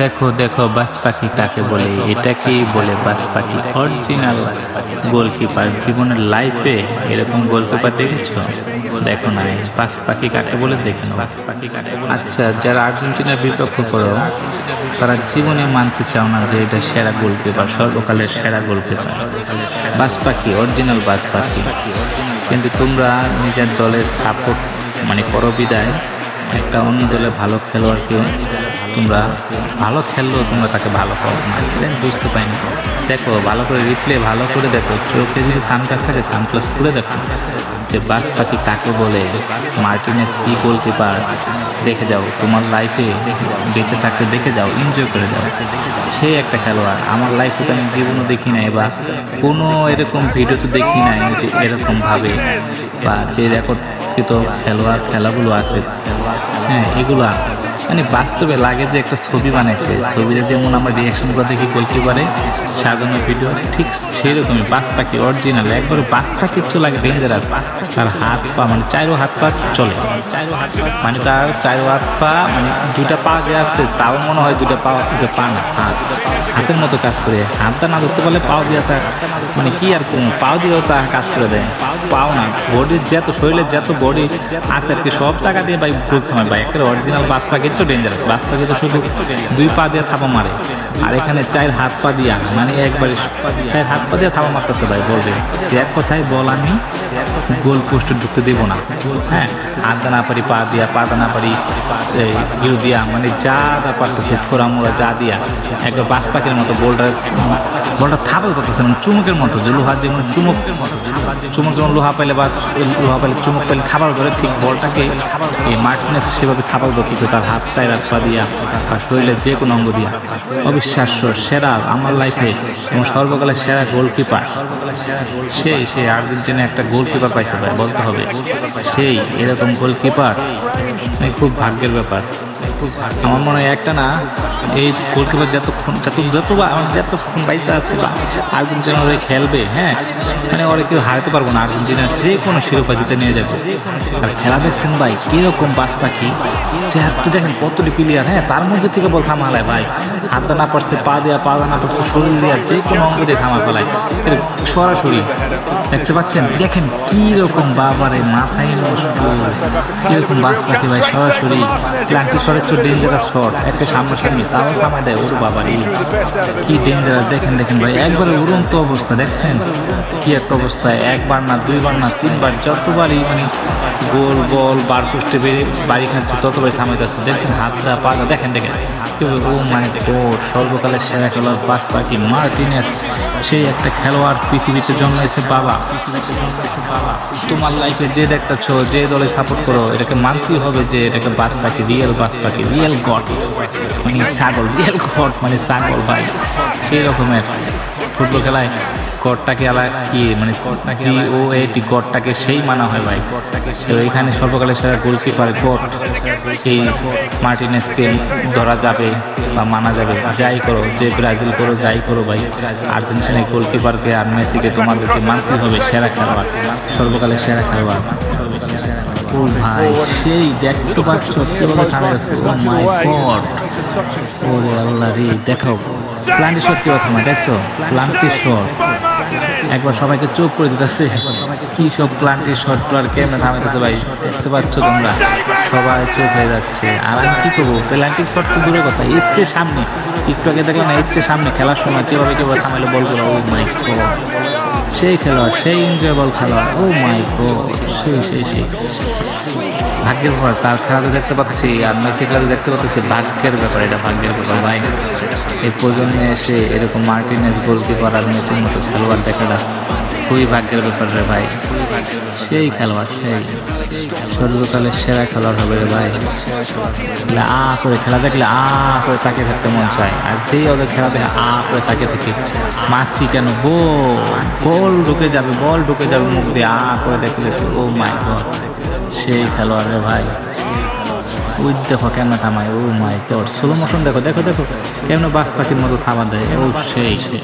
দেখো দেখো বাস পাখি কাকে বলে? এটাকেই বলে বাস পাখি? অরিজিনাল গোলকিপার জীবনের লাইফে এরকম গোলকিপার দেখেছ? দেখো না বাস পাখি কাকে বলে দেখে নাও। বাস পাখি কাকে আচ্ছা যারা আর্জেন্টিনার বিপক্ষ করো তারা জীবনে মানতে চাও না যে এটা সেরা গোলকিপার সর্বকালের সেরা গোলকিপার বাস পাখি অরিজিনাল বাস পাখি। কিন্তু তোমরা নিজের দলের সাপোর্ট মানে করো বিদায় একটা অন্য দলে ভালো খেলোয়াড়কে তোমরা ভালো খেললেও তোমরা তাকে ভালো পাও না। বুঝতে পারি না দেখো, ভালো করে রিপ্লে ভালো করে দেখো, চোখে যদি সানগ্লাস থাকে, সানগ্লাস খুলে দেখো যে বাস পাখি কাকে বলে, মার্টিনেস কি গোলকিপার দেখে যাও, তোমার লাইফে বেঁচে থাকতে দেখে যাও এনজয় করে যাও। সে একটা খেলোয়াড়, আমার লাইফে তো আমি জীবনও দেখি নাই বা কোনো এরকম ভিডিও তো দেখি নাই যে এরকমভাবে বা যে রেকর্ডকৃত খেলোয়াড় খেলাগুলো আছে। হ্যাঁ এগুলা। মানে বাস্তবে লাগে যে একটা ছবি বানাইছে। ছবিতে যেমন আমরা রিয়াকশন করে দেখি গোলকিপারে সাজানো ভিডিও ঠিক সেরকমই বাস পাখি অরিজিনাল একবারে বাস পাখির চো লাগে ডেঞ্জারাস তার হাত পা মানে চারো হাত পা চলে। চারো হাত পা মানে তার চারো হাত পা মানে দুটা পা যে আছে, তাও মনে হয় দুটা পা দুটা পা না, হাত। হাতের মতো কাজ করে। হাতটা না ধরতে পারলে পাও দিয়ে তার মানে কি আর কোন পাও দিয়েও তা কাজ করে দেয়। পাও না। বডির যত শরীরের যত বডি আছে আর কি, সব জায়গা দিয়ে ভাই ভুল সময় ভাই। একটা অরিজিনাল বাস পাখির তো ডেঞ্জারাস বাস পাখি তো শুধু দুই পা দিয়ে থাপা মারে। আর এখানে চায়ের হাত পা দিয়া মানে একবারে চায়ের হাত পা দিয়ে থাপা মারতেছে ভাই, বলবে। এক কথায় বল আমি গোল পোস্টে ঢুকতে দেবো না। হ্যাঁ হাত না পারি, পা দিয়া, পা না পারি ইউ দিয়া মানে যা যা পারতেছে ঠোরা মোড়া যা দিয়া একবার বাস পাখির মতো বলটা বলটা থাপা করতেছে মানে চুমুকের মতো, যে লোহার যেমন চুমুক চুমুক যেমন লোহা পাইলে বা লোহা পাইলে চুমুক পাইলে খাবার ধরে, ঠিক বলটাকে এই মার্টিনেস সেভাবে খাবার ধরতেছে, তার হাত পায়ে রাত পা দিয়া আর শরীরের যে কোনো অঙ্গ দিয়া। অবিশ্বাস্য, সেরা, আমার লাইফে আমার সর্বকালের সেরা গোলকিপার সেই সেই আর্জেন্টিনা একটা গোলকিপার পাইছে ভাই বলতে হবে। সেই এরকম গোলকিপার মানে খুব ভাগ্যের ব্যাপার। আমার মনে হয় একটা না, এই গোলকিপার যতক্ষণ যত যত যতক্ষণ পয়সা আছে বা আর্জেন্টিনা ওরা খেলবে হ্যাঁ মানে ওরা কেউ হারাতে পারব না। আর্জেন্টিনা যে কোনো শিরোপা জিতে নিয়ে যাবে। আর খেলা দেখছেন ভাই, কীরকম বাস পাখি সে হাতটা দেখেন কতটি প্লেয়ার হ্যাঁ তার মধ্যে থেকে বল থামালায় ভাই। হাতটা না পারছে, পা দেওয়া পা না পারছে, শরীর দেওয়া যে কোনো অঙ্গ দিয়ে থামা ফেলায় সরাসরি, দেখতে পাচ্ছেন? দেখেন কি রকম বাবারে, মাথায় নষ্ট। কীরকম বাস পাখি ভাই, সরাসরি। প্লান্টি শটের চো ডেঞ্জারাস শট একটা সামনাসামনি তাও থামায় দেয়, ওর বাবারে। কি ডেঞ্জারাস দেখেন দেখেন ভাই, একবারে উড়ন্ত অবস্থা, দেখছেন? কি একটা অবস্থায় একবার না, দুইবার না, তিনবার, যতবারই মানে গোল বল বার পোস্টে বেড়ে বাড়ি খাচ্ছে, ততবারই থামাইতেছে দেখছেন হাতটা পাটা দেখেন দেখেন। ও মাই গড, সর্বকালের সেরা খেলোয়াড় বাস পাখি মার্টিনেস, সেই একটা খেলোয়াড় পৃথিবীতে জন্মেছে বাবা। তোমার লাইফে যে দেখতেছ, যে দলে সাপোর্ট করো, এটাকে মানতেই হবে যে এটাকে বাস পাখি রিয়েল বাস পাখি রিয়েল গড মানে ছাগল রিয়েল গড মানে ছাগল ভাই। সেই রকমের ফুটবল খেলায় গডটাকে আলা কি মানে জি ও এ টি গডটাকে সেই মানা হয় ভাই। তো এখানে সর্বকালের সেরা গোলকিপার গড, এই মার্টিনেসকে ধরা যাবে বা মানা যাবে, যাই করো, যে ব্রাজিল করো, যাই করো ভাই। আর্জেন্টিনার গোলকিপারকে আর মেসিকে তোমাদেরকে মানতে হবে, সেরা খেলোয়াড়, সর্বকালের সেরা খেলোয়াড়। ও ভাই সেই দেখতে পাচ্ছ কীভাবে থামে গেছে ও মাই গড ওরে আল্লাহ রে দেখো প্লান্টি শট কি কথা দেখছ? প্লান্টি শট একবার সবাইকে চোখ করে দিতেছে। কি সব প্লান্টি শট আর কেমনে থামাইতেছে ভাই? দেখতে পাচ্ছ তোমরা? সবাই চোখ হয়ে যাচ্ছে। আর আমি কি করব? প্লান্টি শট তো দূরের কথা। এর চেয়ে সামনে। একটু আগে দেখলাম এর চেয়ে সামনে খেলার সময় কীভাবে কীভাবে থামাইলো বলগুলো? ও মাই গড সেই খেলোয়াড়, সেই এনজয়েবল খেলোয়াড়। ও মাই গড সেই সেই সেই। ভাগ্যের ব্যাপার, তার খেলা তো দেখতে পাচ্ছি আর মেসি খেলা তো দেখতে পাচ্ছি ভাগ্যের ব্যাপার, এটা ভাগ্যের ব্যাপার, ভাই। এই প্রজন্মে এসে এরকম মার্টিনেস গোলকিপার আর মেসির মতো খেলোয়াড় দেখাটা খুবই ভাগ্যের ব্যাপার রে ভাই। সেই খেলোয়াড়, সেই। সর্বকালের সেরা খেলোয়াড় হবে রে ভাই। আ করে খেলা দেখলে আ করে তাকে থাকতে মন চায়। আর যেই ওদের খেলা দেখে আ করে তাকে থেকে মাসি কেন বল বল ঢুকে যাবে, বল ঢুকে যাবে মুখ দিয়ে, আ করে দেখলে ও মাই গড। সেই খেলোয়াড় রে ভাই। ওই দেখো কেন থামায়, oh my God. Slow motion দেখো দেখো দেখো। কেমন বাস পাখির মতো থামা দেয় ও সেই সেই।